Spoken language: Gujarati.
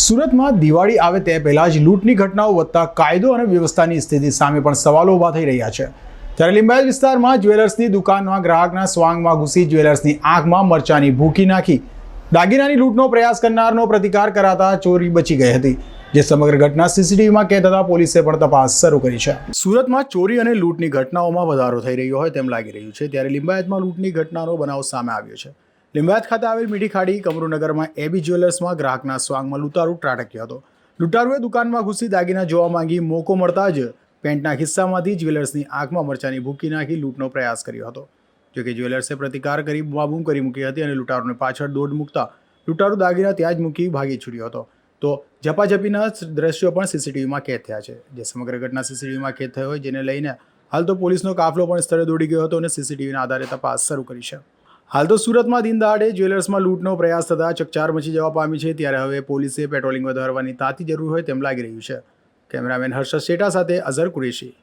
સુરતમાં દિવાળી આવે તે પહેલાં જ લૂંટની ઘટનાઓ વધતા કાયદો અને વ્યવસ્થાની સ્થિતિ સામે પણ સવાલો ઊભા થઈ રહ્યા છે. ત્યારે લિંબાયત વિસ્તારમાં જ્વેલર્સની દુકાનમાં ગ્રાહકના સ્વાંગમાં ઘૂસી જ્વેલર્સની આંખમાં મરચાની ભૂકી નાખી. દાગીનાની લૂંટનો પ્રયાસ કરનારનો પ્રતિકાર કરાતા ચોરી બચી ગઈ હતી, જે સમગ્ર ઘટના સીસીટીવીમાં કેદ થતા પોલીસે પણ તપાસ શરૂ કરી છે. સુરતમાં ચોરી અને લૂંટની ઘટનાઓમાં વધારો થઈ રહ્યો હોય તેમ લાગી રહ્યું છે, ત્યારે લિંબાયતમાં લૂંટની ઘટનાનો બનાવ સામે આવ્યો છે. લિંબાયત ખાતે આવેલ મીઠી ખાડી કમરુનગરમાં એબી જ્વેલર્સમાં ગ્રાહકના સ્વાંગમાં લૂંટારૂ ત્રાટક્યો હતો. લૂંટારૂએ દુકાનમાં ઘૂસી દાગીના જોવા માંગી મોકો મળતા જ પેન્ટના ખિસ્સામાંથી જ્વેલર્સની આંખમાં મરચાની ભૂકી નાખી લૂંટનો પ્રયાસ કર્યો હતો. જોકે જ્વેલર્સે પ્રતિકાર કરી બૂમાબૂમ કરી મૂકી હતી અને લૂંટારૂને પાછળ દોડ મૂકતા લૂંટારૂ દાગીના ત્યાં જ મૂકી ભાગી છૂટ્યો હતો. તો ઝપાઝપીના દ્રશ્યો પણ સીસીટીવીમાં કેદ થયા છે. જે સમગ્ર ઘટના સીસીટીવીમાં કેદ થયો હોય જેને લઈને હાલ તો પોલીસનો કાફલો પણ સ્થળે દોડી ગયો હતો અને સીસીટીવીના આધારે તપાસ શરૂ કરી છે. હાલ તો સુરતમાં દિન દહાડે જ્વેલર્સમાં લૂંટનો પ્રયાસ થતાં ચકચાર મચી જવા પામી છે. ત્યારે હવે પોલીસે પેટ્રોલિંગ વધારવાની તાતી જરૂર હોય તેમ લાગી રહ્યું છે. કેમેરામેન હર્ષદ શેટા સાથે અઝર કુરેશી.